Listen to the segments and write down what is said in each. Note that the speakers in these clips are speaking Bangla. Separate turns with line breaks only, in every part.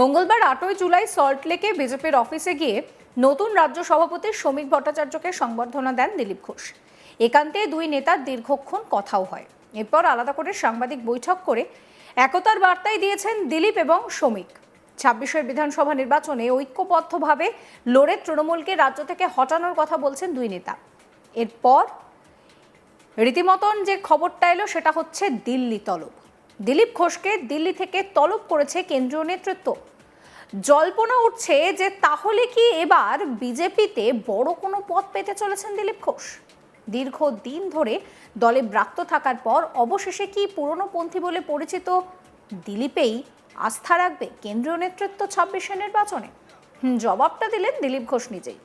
মঙ্গলবার আটই জুলাই সল্টলেকে বিজেপির অফিসে গিয়ে নতুন রাজ্য সভাপতি শ্রমিক ভট্টাচার্যকে সংবর্ধনা দেন দিলীপ ঘোষ। একান্তে দুই নেতার দীর্ঘক্ষণ কথাও হয়। এরপর আলাদা করে সাংবাদিক বৈঠক করে একতার বার্তাই দিয়েছেন দিলীপ এবং শ্রমিক। ছাব্বিশের বিধানসভা নির্বাচনে ঐক্যবদ্ধভাবে লড়ে তৃণমূলকে রাজ্য থেকে হটানোর কথা বলছেন দুই নেতা। এরপর রীতিমতন যে খবরটা এলো সেটা হচ্ছে দিল্লি তলব। দিলীপ ঘোষকে দিল্লি থেকে তলব করেছে কেন্দ্রীয় নেতৃত্ব। জল্পনা উঠছে যে তাহলে কি এবার বিজেপিতে বড় কোনো পদ পেতে চলেছেন দিলীপ ঘোষ? দীর্ঘ দিন ধরে দলে ব্রাক্ত থাকার পর অবশেষে কি পুরনো পন্থী বলে পরিচিত দিলীপেই আস্থা রাখবে কেন্দ্রীয় নেতৃত্ব ছাব্বিশে নির্বাচনে? জবাবটা দিলেন দিলীপ ঘোষ নিজেই।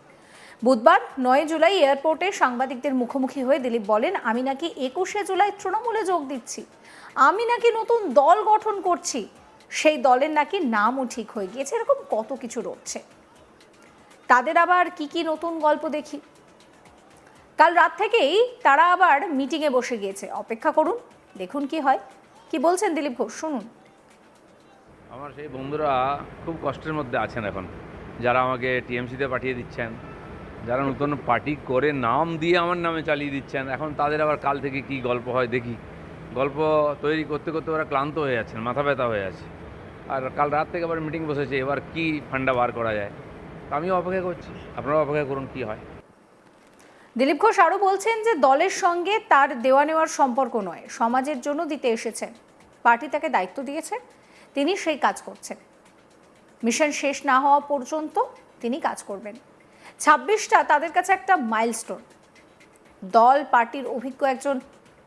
বুধবার নয় জুলাই এয়ারপোর্টে সাংবাদিকদের মুখোমুখি হয়ে দিলীপ বলেন, আমি নাকি একুশে জুলাই তৃণমূলে যোগ দিচ্ছি। আমি নাকি নতুন দল গঠন করছি। সেই দলের নাকি নামও ঠিক হয়ে গিয়েছে, এরকম কত কিছু রটছে। তাদের আবার কি কি নতুন গল্প দেখি? কাল রাত থেকেই তারা আবার মিটিংয়ে বসে গিয়েছে। অপেক্ষা করুন, দেখুন কি হয়। কি বলছেন দিলীপ ঘোষ, শুনুন।
আমার সেই বন্ধুরা খুব কষ্টের মধ্যে আছেন এখন। যারা আমাকে টিএমসিতে পাঠিয়ে দিচ্ছেন, যারা নতুন পার্টি করে নাম দিয়ে আমার নামে চালিয়ে দিচ্ছেন, এখন তাদের আবার কাল থেকে কি গল্প হয় দেখি। গল্প তৈরি করতে করতে ওরা ক্লান্ত হয়ে যাচ্ছেন, মাথা ব্যথা হয়ে আছে আর কাল রাত থেকে আবার মিটিং বসেছে, এবার কি ফান্ডা বার করা যায়? তো আমিও অপেক্ষা করছি, আপনারাও অপেক্ষা করুন কি হয়।
দিলীপ ঘোষ আরও বলছেন যে দলের সঙ্গে তার দেওয়া নেওয়ার সম্পর্ক নয়, সমাজের জন্য দিতে এসেছেন। পার্টি তাকে দায়িত্ব দিয়েছে, তিনি সেই কাজ করছেন। মিশন শেষ না হওয়া পর্যন্ত তিনি কাজ করবেন। ছাব্বিশটা তাদের কাছে একটা মাইলস্টোন দল, পার্টির অভিজ্ঞ একজন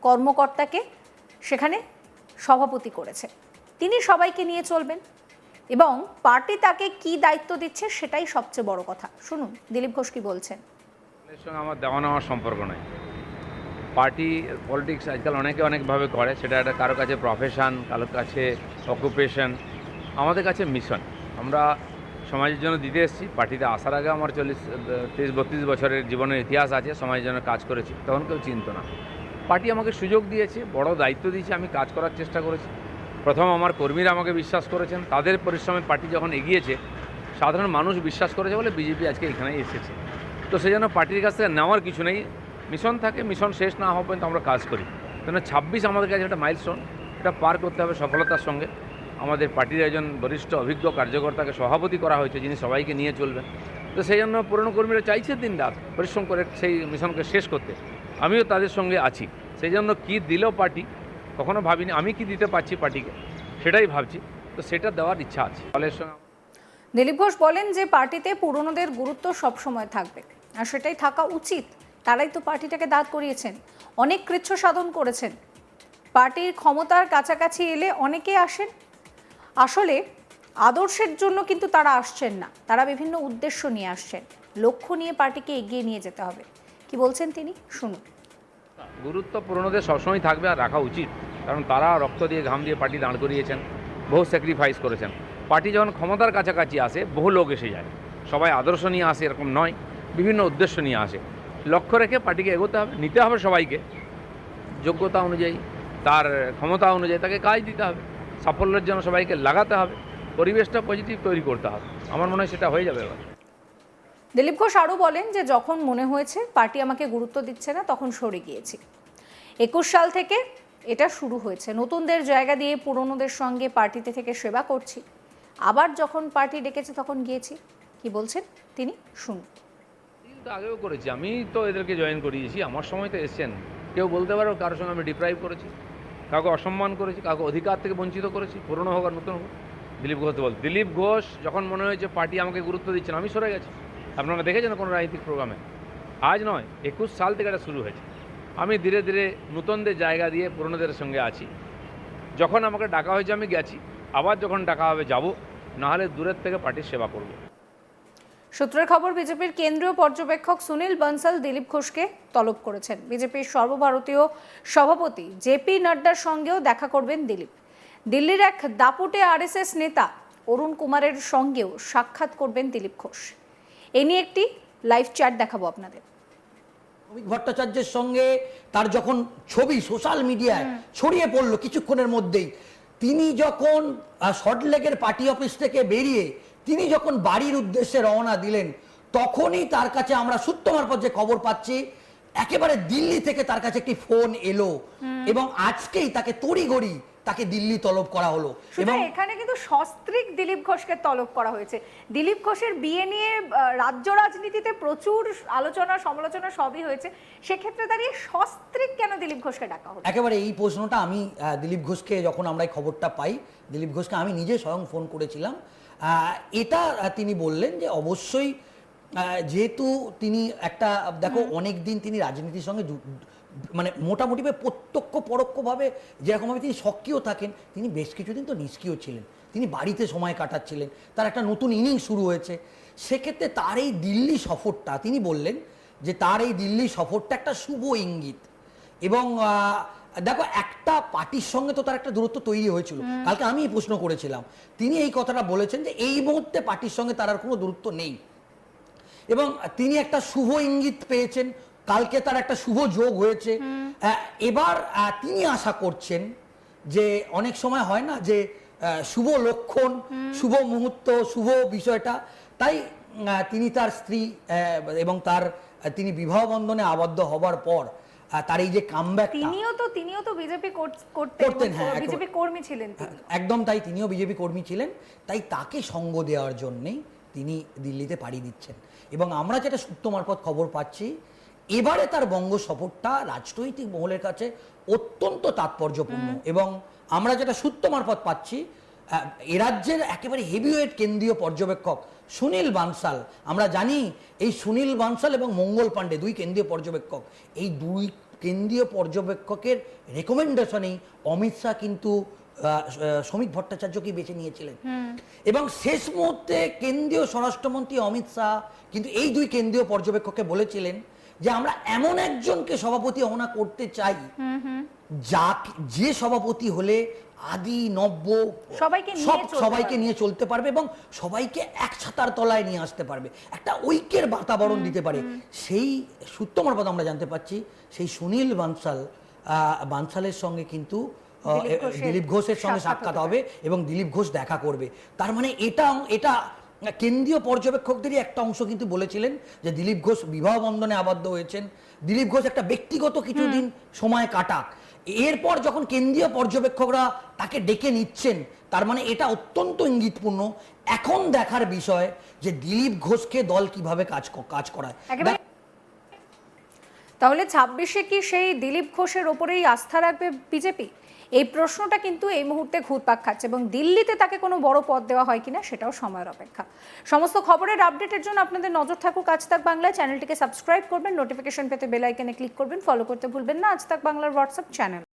কর্মকর্তাকে সেখানে সভাপতি করেছে। তিনি সবাইকে নিয়ে চলবেন এবং পার্টি তাকে কি দায়িত্ব দিচ্ছে সেটাই সবচেয়ে বড় কথা। শুনুন, দিলীপ ঘোষ কি বলছেন?
এর সঙ্গে আমার দেওয়া নেওয়ার সম্পর্ক নয় পার্টি, পলিটিক্স আজকাল অনেকে অনেকভাবে করে, সেটা একটা কারও কাছে প্রফেশন কারোর কাছে অকুপেশন আমাদের কাছে মিশন আমরা সমাজের জন্য দিতে এসেছি, পার্টিতে আসার আগে আমার চল্লিশ তিরিশ বত্রিশ বছরের জীবনের ইতিহাস আছে, সমাজের জন্য কাজ করেছি, তখন কেউ চিনত না। পার্টি আমাকে সুযোগ দিয়েছে, বড় দায়িত্ব দিয়েছে, আমি কাজ করার চেষ্টা করেছি। প্রথম আমার কর্মীরা আমাকে বিশ্বাস করেছেন, তাদের পরিশ্রমে পার্টি যখন এগিয়েছে, সাধারণ মানুষ বিশ্বাস করেছে বলে বিজেপি আজকে এখানে এসেছে। তো সেই জন্য পার্টির কাছ থেকে নেওয়ার কিছু নেই, মিশন থাকে, মিশন শেষ না হওয়া পর্যন্ত আমরা কাজ করি। কেন ছাব্বিশ আমাদের কাছে একটা মাইলস্টোন এটা পার করতে হবে সফলতার সঙ্গে। আমাদের পার্টির একজন বরিষ্ঠ অভিজ্ঞ কার্যকর্তাকে সভাপতি করা হয়েছে, যিনি সবাইকে নিয়ে চলবেন। তো সেই জন্য পুরনো কর্মীরা চাইছে দিন রাত পরিশ্রম করে সেই মিশনকে শেষ করতে। আমিও তাদের সঙ্গে আছি। সেই জন্য কী দিল পার্টি, কখনো ভাবিনি। আমি কি দিতে পারছি পার্টিকে? সেটাই ভাবছি। তো সেটা দেওয়ার ইচ্ছা আছে। দলের সঙ্গে
দিলীপ ঘোষ বলেন যে পার্টিতে পুরনোদের গুরুত্ব সবসময় থাকবে। আর সেটাই থাকা উচিত। তারাই তো পার্টিটাকে দাঁড় করিয়েছেন। অনেক কৃচ্ছ সাধন করেছেন। পার্টির ক্ষমতার কাছাকাছি এলে অনেকে আসেন। আসলে আদর্শের জন্য কিন্তু তারা আসছেন না। তারা বিভিন্ন উদ্দেশ্য নিয়ে আসছেন। লক্ষ্য নিয়ে পার্টিকে এগিয়ে নিয়ে যেতে হবে। কি বলছেন তিনি? শুনুন।
গুরুত্ব পুরনোদের সবসময় থাকবে আর রাখা উচিত। কারণ তারা রক্ত দিয়ে, ঘাম দিয়ে পার্টি দাঁড় করিয়েছেন, বহু স্যাক্রিফাইস করেছেন। পার্টি যখন ক্ষমতার কাছাকাছি আসে, বহু লোক এসে যায়। সবাই আদর্শ নিয়ে আসে, এরকম নয়। বিভিন্ন উদ্দেশ্য নিয়ে আসে। লক্ষ্য রেখে পার্টিকে এগোতে হবে, নিতে হবে সবাইকে। যোগ্যতা অনুযায়ী, তার ক্ষমতা অনুযায়ী তাকে কাজ দিতে হবে। সাফল্যের জন্য সবাইকে লাগাতে হবে। পরিবেশটা পজিটিভ তৈরি করতে হবে। আমার মনে হয় সেটা হয়ে যাবে এবার।
দিলীপ ঘোষ আরও বলেন যে যখন মনে হয়েছে পার্টি আমাকে গুরুত্ব দিচ্ছে না, তখন সরে গিয়েছি। একুশ সাল থেকে এটা শুরু হয়েছে। নতুনদের জায়গা দিয়ে পুরনোদের সঙ্গে পার্টিতে থেকে সেবা করছি। আবার যখন পার্টি ডেকেছে, তখন গিয়েছি। কি বলছেন তিনি? শুনুন।
তো আগেও করেছি। আমি তো এদেরকে জয়েন করিয়েছি। আমার সময় তো এসছেন কেউ বলতে পারো কারোর সঙ্গে আমি ডিপ্রাইভ করেছি। কাউকে অসম্মান করেছি, কাউকে অধিকার থেকে বঞ্চিত করেছি, পুরনো হোক আর নতুন হোক। দিলীপ ঘোষ বল দিলীপ ঘোষ যখন মনে হয়েছে পার্টি আমাকে গুরুত্ব দিচ্ছে না, আমি সরে গেছি। আপনারা দেখেছেন কোনো রাজনৈতিক প্রোগ্রামে? আজ নয়, একুশ সাল থেকে এটা শুরু হয়েছে। আমি ধীরে ধীরে নূতনদের জায়গা দিয়ে পুরনোদের সঙ্গে আছি। যখন আমাকে ডাকা হয়েছে আমি গেছি, আবার যখন ডাকা হবে যাব, নাহলে দূরের থেকে পার্টির সেবা করব।
সূত্রের খবর, বিজেপির কেন্দ্রীয় পর্যবেক্ষক সুনীল বনসাল দিলীপ ঘোষকে তলব করেছেন। বিজেপির সর্বভারতীয় সভাপতি জেপি নাড্ডার সঙ্গেও দেখা করবেন দিলীপ। দিল্লির এক দাপুটে আরএসএস নেতা অরুণ কুমারের সঙ্গেও সাক্ষাৎ করবেন দিলীপ ঘোষ। এ নিয়ে একটি লাইভ চ্যাট দেখাবো আপনাদের।
শ্রমিক ভট্টাচার্যের সঙ্গে তার যখন ছবি সোশ্যাল মিডিয়ায় ছড়িয়ে পড়ল কিছুক্ষণের মধ্যেই তিনি যখন সল্টলেকের পার্টি অফিস থেকে বেরিয়ে তিনি যখন বাড়ির উদ্দেশ্যে রওনা দিলেন তখনই তার কাছে আমরা সূত্র মারফত যে খবর পাচ্ছি একেবারে দিল্লি থেকে তার কাছে একটি ফোন এলো এবং আজকেই তাকে তড়িঘড়ি তাকে দিল্লি তলব করা হলো। এবং
এখানে কিন্তু সস্ত্রিক দিলীপ ঘোষকে তলব করা হয়েছে। দিলীপ ঘোষের বিয়ে নিয়ে রাজ্য রাজনীতিতে প্রচুর আলোচনা সমালোচনা সবই হয়েছে। সেক্ষেত্রে দাঁড়িয়ে সস্ত্রিক কেন দিলীপ ঘোষকে ডাকা হলো?
একেবারে এই প্রশ্নটা আমি দিলীপ ঘোষকে যখন আমরা এই খবরটা পাই দিলীপ ঘোষকে আমি নিজে স্বয়ং ফোন করেছিলাম। আহ, এটা তিনি বললেন যে অবশ্যই যেহেতু তিনি একটা দেখো অনেক দিন তিনি রাজনীতির সঙ্গে মানে মোটামুটি প্রত্যক্ষ পরোক্ষভাবে যেরকমভাবে তিনি সক্রিয় থাকেন তিনি বেশ কিছুদিন তো নিষ্ক্রিয় ছিলেন। তিনি বাড়িতে সময় কাটাচ্ছিলেন তার একটা নতুন ইনিংস শুরু হয়েছে। সেক্ষেত্রে তার এই দিল্লি সফরটা তিনি বললেন যে তার এই দিল্লি সফরটা একটা শুভ ইঙ্গিত। এবং দেখো একটা পার্টির সঙ্গে তো তার একটা দূরত্ব তৈরি হয়েছিল। কালকে আমি প্রশ্ন করেছিলাম। তিনি এই কথাটা বলেছেন যে এই মুহূর্তে পার্টির সঙ্গে তার আর কোনো দূরত্ব নেই। এবং তিনি একটা শুভ ইঙ্গিত পেয়েছেন। কালকে তার একটা শুভ যোগ হয়েছে। এবার তিনি আশা করছেন যে অনেক সময় হয় না যে শুভ লক্ষণ শুভ মুহূর্ত শুভ বিষয়টা। তাই তিনি তার স্ত্রী এবং তার তিনি বিবাহ বন্ধনে আবদ্ধ হবার পর তার এই যে কামব্যাকটা
তিনিও তো তিনিও তো বিজেপি করতেন,
হ্যাঁ,
বিজেপি কর্মী ছিলেন
একদম তাই তিনিও বিজেপি কর্মী ছিলেন। তাই তাকে সঙ্গ দেওয়ার জন্যেই তিনি দিল্লিতে পাড়ি দিচ্ছেন। এবং আমরা যেটা সূত্র মারফত খবর পাচ্ছি এবারে তার বঙ্গ সফরটা রাজনৈতিক মহলের কাছে অত্যন্ত তাৎপর্যপূর্ণ। এবং আমরা যেটা সূত্র মারফত পাচ্ছি এ রাজ্যের একেবারে হেভিওয়েট কেন্দ্রীয় পর্যবেক্ষক সুনীল বানসাল। আমরা জানি এই সুনীল বানসাল এবং মঙ্গল পাণ্ডে দুই কেন্দ্রীয় পর্যবেক্ষক এই দুই কেন্দ্রীয় পর্যবেক্ষকের রেকমেন্ডেশনেই অমিত শাহ কিন্তু শ্রমিক ভট্টাচার্যকে বেছে নিয়েছিলেন? এবং শেষ মুহূর্তে কেন্দ্রীয় স্বরাষ্ট্রমন্ত্রী অমিত শাহ কিন্তু এই দুই কেন্দ্রীয় পর্যবেক্ষককে বলেছিলেন যে আমরা এমন একজনকে সভাপতি অহনা করতে চাই। যা যে সভাপতি হলে আদি নব্য
সবাইকে
সব সবাইকে নিয়ে চলতে পারবে এবং সবাইকে এক ছাতার তলায় নিয়ে আসতে পারবে। একটা ঐক্যের বাতাবরণ দিতে পারে। সেই সূত্র মারফত আমরা জানতে পাচ্ছি সেই সুনীল বানসাল আহ, বানসালের সঙ্গে কিন্তু
দিলীপ ঘোষের
সঙ্গে
সাক্ষাৎ
হবে এবং দিলীপ ঘোষ দেখা করবে। তার মানে এটা এটা কেন্দ্রীয় পর্যবেক্ষকদেরই একটা অংশ কিন্তু বলেছিলেন যে দিলীপ ঘোষ বিবাহ বন্ধনে আবদ্ধ হয়েছেন। দিলীপ ঘোষ একটা ব্যক্তিগত কিছুদিন সময় কাটাক। এরপর যখন কেন্দ্রীয় পর্যবেক্ষকরা তাকে ডেকে নিচ্ছেন তার মানে এটা অত্যন্ত ইঙ্গিতপূর্ণ। এখন দেখার বিষয় যে দিলীপ ঘোষকে দল কীভাবে কাজ কাজ করায়।
তাহলে ছাব্বিশে কি সেই দিলীপ ঘোষের ওপরেই আস্থা রাখবে বিজেপি? এই প্রশ্নটা কিন্তু এই মুহূর্তে ঘুরপাক খাচ্ছে এবং দিল্লিতে তাকে কোনো বড় পদ দেওয়া হয় কিনা সেটাও সময়ের অপেক্ষা। সমস্ত খবরের আপডেটের জন্য আপনাদের নজর থাকুক আজ তাক বাংলা। চ্যানেলটিকে সাবস্ক্রাইব করবেন, নোটিফিকেশন পেতে বেল ক্লিক করবেন, ফলো করতে ভুলবেন না। আজ তাক বাংলার হোয়াটসঅ্যাপ চ্যানেল।